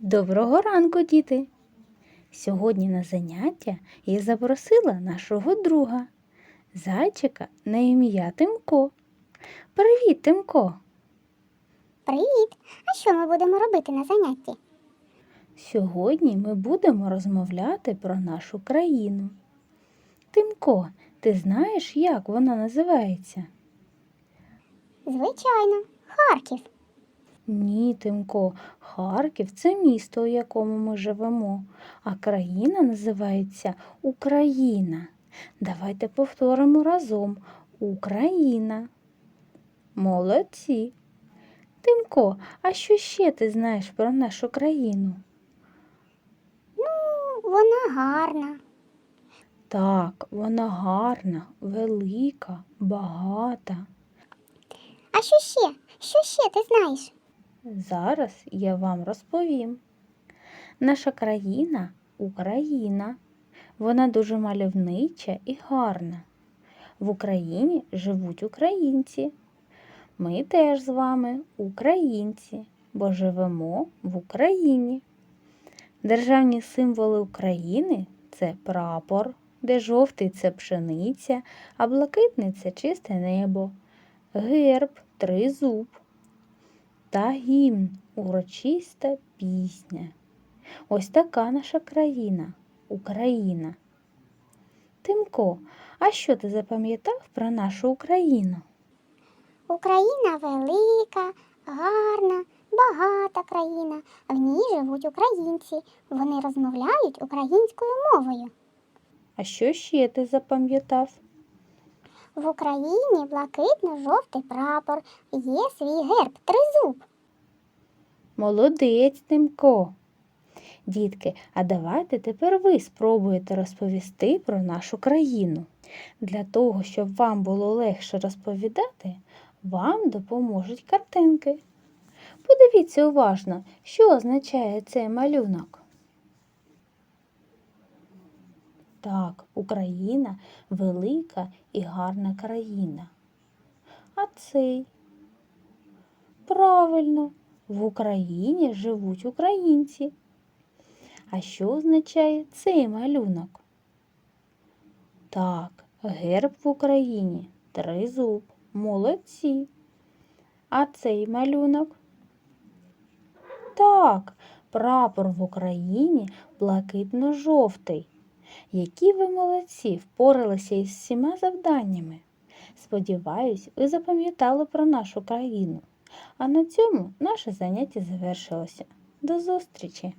Доброго ранку, діти! Сьогодні на заняття я запросила нашого друга, зайчика на ім'я Тимко. Привіт, Тимко! Привіт! А що ми будемо робити на занятті? Сьогодні ми будемо розмовляти про нашу країну. Тимко, ти знаєш, як вона називається? Звичайно, Харків. Ні, Тимко, Харків це місто, у якому ми живемо, а країна називається Україна. Давайте повторимо разом Україна. Молодці. Тимко, а що ще ти знаєш про нашу країну? Ну, вона гарна. Так, вона гарна, велика, багата. А що ще? Що ще ти знаєш? Зараз я вам розповім. Наша країна Україна. Вона дуже мальовнича і гарна. В Україні живуть українці. Ми теж з вами українці, бо живемо в Україні. Державні символи України це прапор, де жовтий це пшениця, а блакитний це чисте небо, герб, тризуб та гімн урочиста пісня. Ось така наша країна, Україна. Тимко, а що ти запам'ятав про нашу Україну? Україна велика, гарна, багата країна. В ній живуть українці. Вони розмовляють українською мовою. А що ще ти запам'ятав? В Україні блакитно-жовтий прапор, є свій герб тризуб. Молодець, Тимко. Дітки, а давайте тепер ви спробуєте розповісти про нашу країну. Для того, щоб вам було легше розповідати, вам допоможуть картинки. Подивіться уважно, що означає цей малюнок. Так, Україна велика і гарна країна. А цей? Правильно, в Україні живуть українці. А що означає цей малюнок? Так, герб в Україні тризуб. Молодці. А цей малюнок? Так, прапор в Україні блакитно-жовтий. Які ви молодці, впоралися із всіма завданнями. Сподіваюсь, ви запам'ятали про нашу країну. А на цьому наше заняття завершилося. До зустрічі!